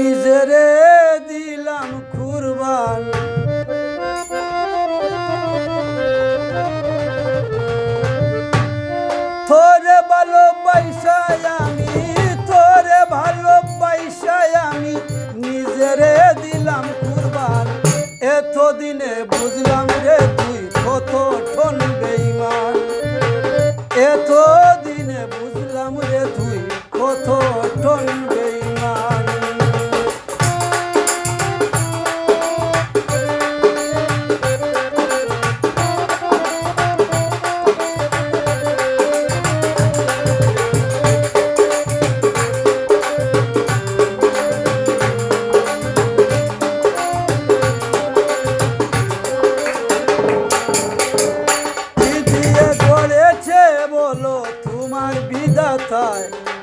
নিজেরে দিলাম কুরবান। তোরে ভালোবাসায় আমি, তোরে ভালোবাসায় আমি নিজেরে দিলাম কুরবান। এতদিনে বুঝলাম রে তুই কত ঠন বেইমান এতদিনে বুঝলাম রে তুই কত ঠন বেইমান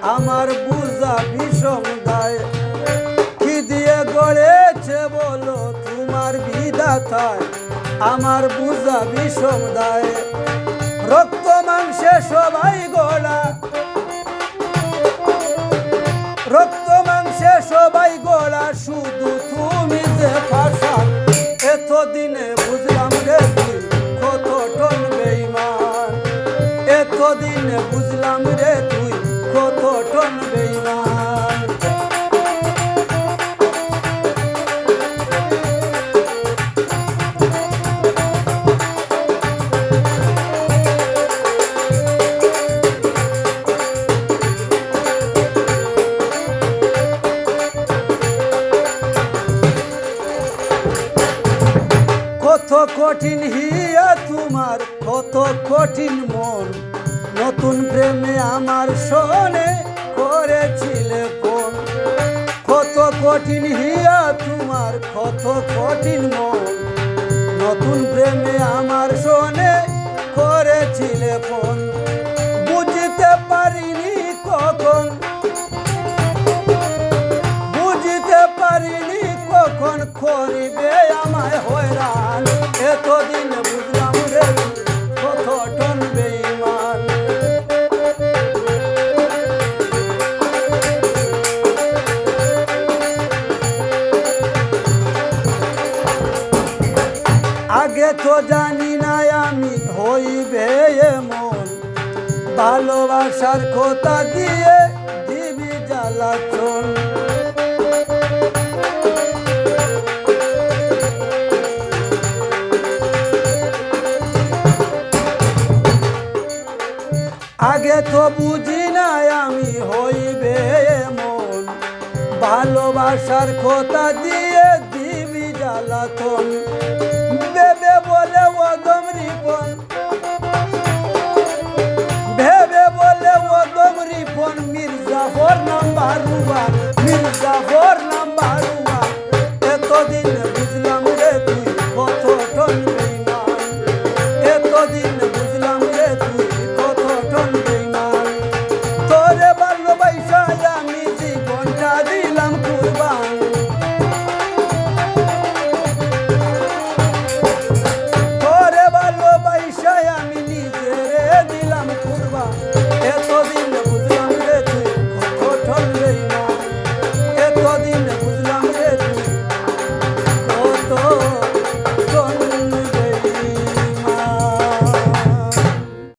আমার বুঝা বিষম দায় কি দিয়ে গড়েছে বলো তোমার বিধাতায়, আমার বুঝা বিষম দায় রক্ত মাংসে সবাই গোড়া রক্ত মাংসে সবাই গোড়া শুধু তুমি যে ভাষা এতদিনে কত কঠিন হিয়া তোমার, কত কঠিন মন। নতুন প্রেমে আমার শোনে, করেছিলে ফোন। কত কঠিন হিয়া তোমার, কত কঠিন মন। নতুন প্রেমে আমার শোনে, করেছিলে ফোন। বুঝতে পারিনি কখন, বুঝতে পারিনি কখন করিবে আমায় হয়রান। আগে তো জানি না আমি হইবে ভালোবাসার কথা দিয়ে দিবি জ্বালাচন আগে তো বুঝি নাই আমি হইবে মন ভালোবাসার কথা দিয়ে দিবি জ্বালাতন। ভেবে বলে ওদম রিপন। ভেবে বলে ওদম Ripon, Mirjafar number one, Mirjafar number one. এতদিন